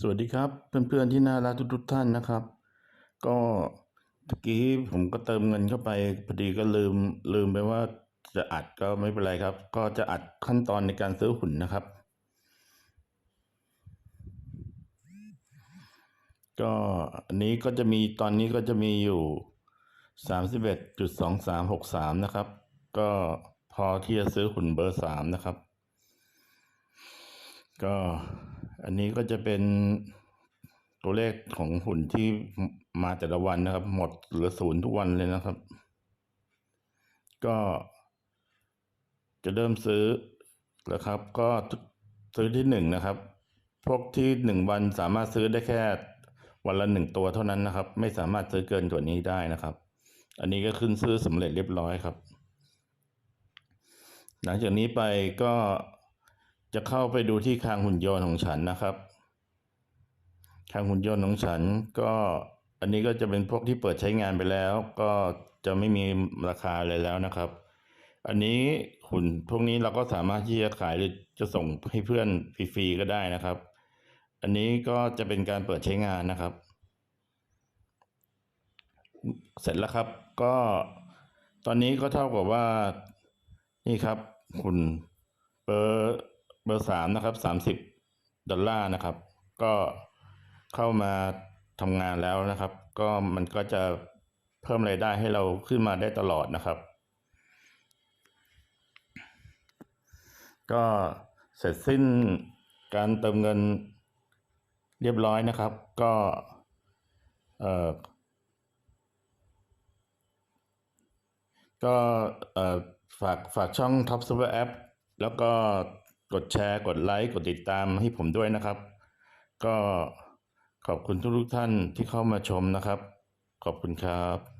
สวัสดีครับเพื่อนๆที่น่ารักทุกๆท่านนะครับ ก็เมื่อกี้ผมก็เติมเงินเข้าไปพอดีก็ลืมลืมไปว่าจะอัดก็ไม่เป็นไรครับ ก็จะอัดขั้นตอนในการซื้อหุ่นนะครับ ก็อันนี้ก็จะมีตอนนี้ก็จะมีอยู่สามสิบเอ็ดจุดสองสามหกสามนะครับ ก็พอที่จะซื้อหุ่นเบอร์สามนะครับ ก็ อันนี้ก็จะเป็นตัวเลขของหุ่นที่มาแต่ละวันนะครับ หมดเหลือศูนย์ทุกวันเลยนะครับ ก็จะเริ่มซื้อแล้วครับ ก็ซื้อที่หนึ่งนะครับ พวกที่หนึ่งวันสามารถซื้อได้แค่วันละหนึ่งตัวเท่านั้นนะครับ ไม่สามารถซื้อเกินกว่านี้ได้นะครับ อันนี้ก็ขึ้นซื้อสำเร็จเรียบร้อยครับ หลังจากนี้ไปก็ จะเข้าไปดูที่คลังหุ่นยนต์ของฉันนะครับคลังหุ่นยนต์ของฉันก็อันนี้ก็จะเป็นพวกที่เปิดใช้งานไปแล้ว ก็จะไม่มีราคาเลยแล้วนะครับ อันนี้หุ่นพวกนี้เราก็สามารถที่จะขายหรือจะส่งให้เพื่อนฟรีๆก็ได้นะครับ อันนี้ก็จะเป็นการเปิดใช้งานนะครับ เสร็จแล้วครับก็ตอนนี้ก็เท่ากับว่านี่ครับหุ่นเบอร์ เบอร์สามนะครับสามสิบดอลลาร์นะครับ ก็เข้ามาทำงานแล้วนะครับ ก็มันก็จะเพิ่มรายได้ให้เราขึ้นมาได้ตลอดนะครับ ก็เสร็จสิ้นการเติมเงินเรียบร้อยนะครับ ก็เอ่อก็เออฝากฝากช่อง Top Super App แล้วก็ กดแชร์ กดไลค์ กดติดตามให้ผมด้วยนะครับ ก็ขอบคุณทุกๆท่านที่เข้ามาชมนะครับ ขอบคุณครับ